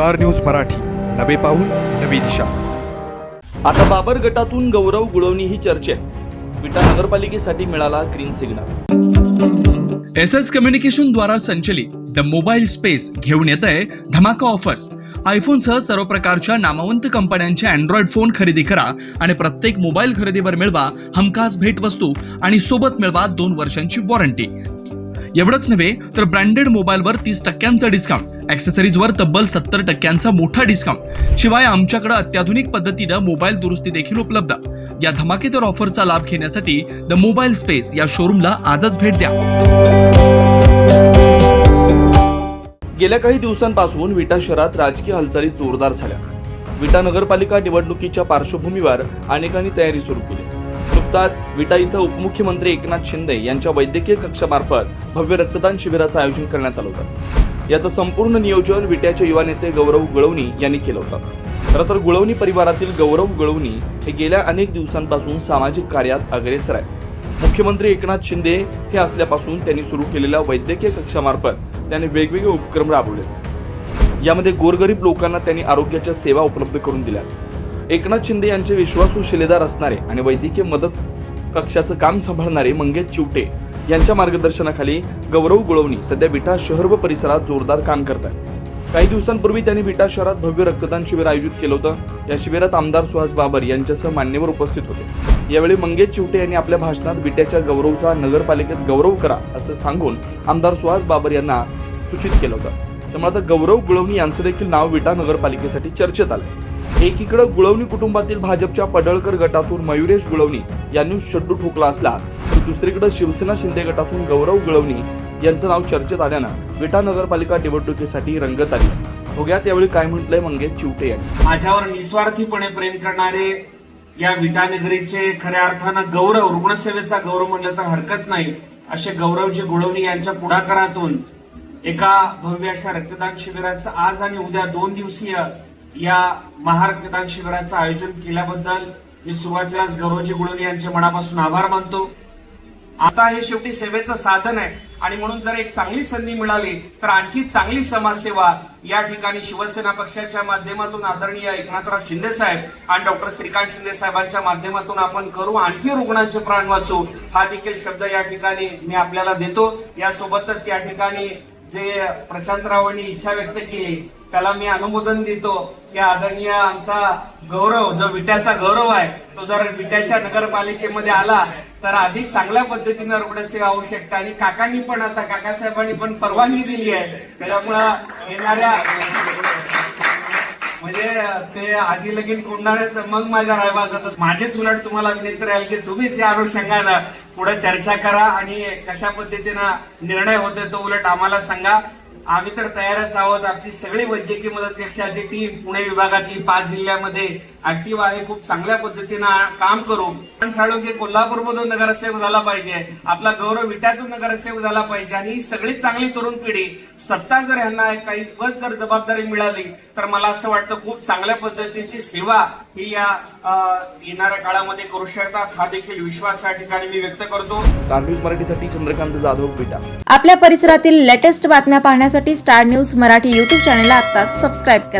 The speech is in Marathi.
Star news Marathi. नवे पाऊल नवी दिशा. आता बाबर गटातून गौरव गुळवणी ही चर्चेत. विटा नगरपालिकेसाठी मिळाला green signal S S communication द्वारा संचलित द मोबाईल स्पेस घेऊन येत आहे धमाका ऑफर्स आयफोनसह सर्व प्रकारच्या नामवंत कंपन्यांचे अँड्रॉइड फोन खरेदी करा आणि प्रत्येक मोबाईल खरेदीवर मिळवा हमखास भेटवस्तू आणि सोबत मिळवा दोन वर्षांची वॉरंटी एवढंच नव्हे तर ब्रँडेड मोबाईलवर तीस टक्क्यांचा डिस्काउंट ॲक्सेसरीजवर तब्बल सत्तर टक्क्यांचा मोठा डिस्काउंट शिवाय आमच्याकडे अत्याधुनिक पद्धतीनं मोबाईल दुरुस्ती देखील उपलब्ध. या धमाकेदार ऑफरचा लाभ घेण्यासाठी द मोबाईल स्पेस या शोरूमला आजच भेट द्या. गेल्या काही दिवसांपासून विटा शहरात राजकीय हालचाली जोरदार झाल्या. विटा नगरपालिका निवडणुकीच्या पार्श्वभूमीवर अनेकांनी तयारी सुरू केली. नुकताच विटा इथं उपमुख्यमंत्री एकनाथ शिंदे यांच्या वैद्यकीय कक्षामार्फत भव्य रक्तदान शिबिराचं आयोजन करण्यात आलं होतं. याचं संपूर्ण नियोजन विट्याचे युवा नेते गौरव गुळवणी यांनी केलं होतं. खरं तर गुळवणी परिवारातील गौरव गुळवणी हे गेल्या अनेक दिवसांपासून सामाजिक कार्यात अग्रेसर आहेत. मुख्यमंत्री एकनाथ शिंदे हे असल्यापासून त्यांनी सुरू केलेल्या वैद्यकीय कक्षामार्फत त्यांनी वेगवेगळे उपक्रम राबवले. यामध्ये गोरगरीब लोकांना त्यांनी आरोग्याच्या सेवा उपलब्ध करून दिल्या. एकनाथ शिंदे यांचे विश्वासू शिलेदार असणारे आणि वैद्यकीय मदत कक्षाचं काम सांभाळणारे मंगेश चिवटे यांच्या मार्गदर्शनाखाली गौरव गुळवणी सध्या विटा शहर व परिसरात जोरदार काम करत आहेत काही दिवसांपूर्वी त्यांनी विटा शहरात भव्य रक्तदान शिबिर आयोजित केलं होतं. या शिबिरात आमदार सुहास बाबर यांच्यासह मान्यवर उपस्थित होते. यावेळी मंगेश चिवटे यांनी आपल्या भाषणात विट्याच्या गौरवचा नगरपालिकेत गौरव करा असं सांगून आमदार सुहास बाबर यांना सूचित केलं होतं. त्यामुळे आता गौरव गुळवणी यांचं देखील नाव विटा नगरपालिकेसाठी चर्चेत आलं एकीकडे गुळवणी कुटुंबातील भाजपच्या पडळकर गटातून मयुरेश गुळवणी यांनी शड्डू ठोकला असला तर दुसरीकडे शिवसेना शिंदे गटातून गौरव गुळवणी यांचं नाव चर्चेत आल्यानं विटा नगरपालिका निवडणुकीसाठी रंगत आली. बघूयात यावेळी काय म्हटलंय मंगेश चिवटे यांनी. माझ्यावर निस्वार्थीपणे प्रेम करणारे या विटानगरीचे खऱ्या अर्थानं गौरव रुग्णसेवेचा गौरव म्हणलं तर हरकत नाही असे गौरवजी गुळवणी यांच्या पुढाकारातून एका भव्य अशा रक्तदान शिबिराचं आज आणि उद्या दोन दिवसीय या महारक्तदान शिबिराचं आयोजन केल्याबद्दल मी सुरुवातीलाच गौरवजी गुळवणी यांचे मनापासून आभार मानतो. आता हे शेवटी सेवेचं साधन आहे. आणि म्हणून जर एक चांगली संधी मिळाली तर आणखी चांगली समाजसेवा या ठिकाणी शिवसेना पक्षाच्या माध्यमातून आदरणीय एकनाथराव शिंदे साहेब आणि डॉक्टर श्रीकांत शिंदे साहेबांच्या माध्यमातून आपण करू. आणखी रुग्णांचे प्राण वाचू हा देखील शब्द या ठिकाणी मी आपल्याला देतो. यासोबतच या ठिकाणी जे प्रशांतरावांनी इच्छा व्यक्त केली त्याला मी अनुमोदन देतो. की आदरणीय आमचा गौरव जो विट्याचा गौरव आहे तो जर विट्याच्या नगरपालिकेमध्ये आला तर अधिक चांगल्या पद्धतीनं रुग्णसेवा होऊ शकते. आणि काकांनी पण आता काकासाहेबांनी पण परवानगी दिली आहे. त्याच्यामुळं येणाऱ्या म्हणजे ते आधी लगीन कोंडाण्याचं मग माझ्या रायवाजात माझेच उलट तुम्हाला विनंती राहील की तुम्हीच या अनुषंगानं पुढे चर्चा करा आणि कशा पद्धतीनं निर्णय होते तो उलट आम्हाला सांगा. आम्ही तर तयारच आहोत. आपली सगळी वैद्यकीय मदत कक्षाची टीम पुणे विभागातली पाच जिल्ह्यामध्ये ऍक्टिव्ह आहे खूप चांगल्या पद्धतीनं काम करू पण साळुंके कोल्हापूरमधून नगरसेवक झाला पाहिजे आपला गौरव विट्यातून नगरसेवक झाला पाहिजे आणि ही सगळी चांगली तरुण पिढी सत्ता जर ह्यांना काही दिवस जर जबाबदारी मिळाली तर मला असं वाटतं खूप चांगल्या पद्धतीची सेवा ही या येणाऱ्या काळामध्ये करू शकतात. हा देखील विश्वास या ठिकाणी मी व्यक्त करतो. स्टार न्यूज मराठीसाठी चंद्रकांत जाधव विटा आपल्या परिसरातील लेटेस्ट बातम्या पाहण्यासाठी स्टार न्यूज मराठी यूट्यूब चॅनलला आत्ताच सबस्क्राईब करा.